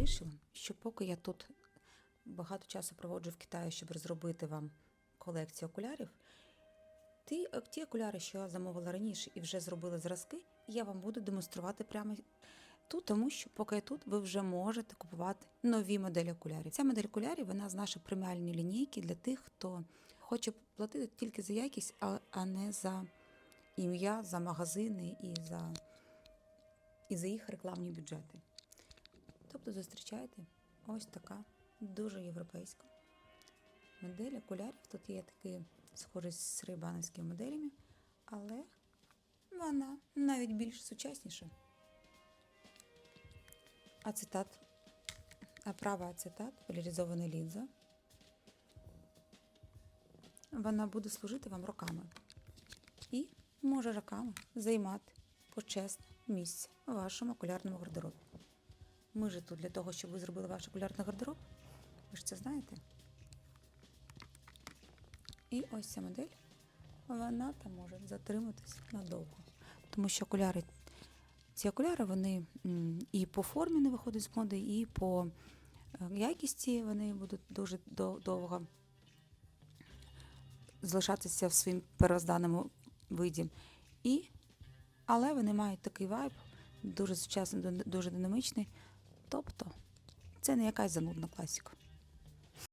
вирішила, що поки я тут багато часу проводжу в Китаї, щоб розробити вам колекцію окулярів, ті, ті окуляри, що я замовила раніше і вже зробила зразки, я вам буду демонструвати прямо тут, тому що поки я тут, ви вже можете купувати нові моделі окулярів. Ця модель окулярів вона з нашої преміальної лінійки для тих, хто хоче платити тільки за якість, а не за ім'я, за магазини і за, і за їх рекламні бюджети. Тобто зустрічайте ось така дуже європейська модель окулярів. Тут є такі схожі з рейбановськими моделями, але вона навіть більш сучасніша. Ацетат, а права ацетат, поляризована лінза. Вона буде служити вам роками і може роками займати почесне місце у вашому окулярному гардеробі. Ми ж тут для того, щоб ви зробили ваш окулярний гардероб. Ви ж це знаєте. І ось ця модель, вона там може затриматись надовго. Тому що окуляри, ці окуляри, вони і по формі не виходять з моди, і по е, якісті вони будуть дуже довго залишатися в своїм первозданному виді. І, але вони мають такий вайб, дуже сучасний, дуже динамичний. Тобто це не якась занудна класика.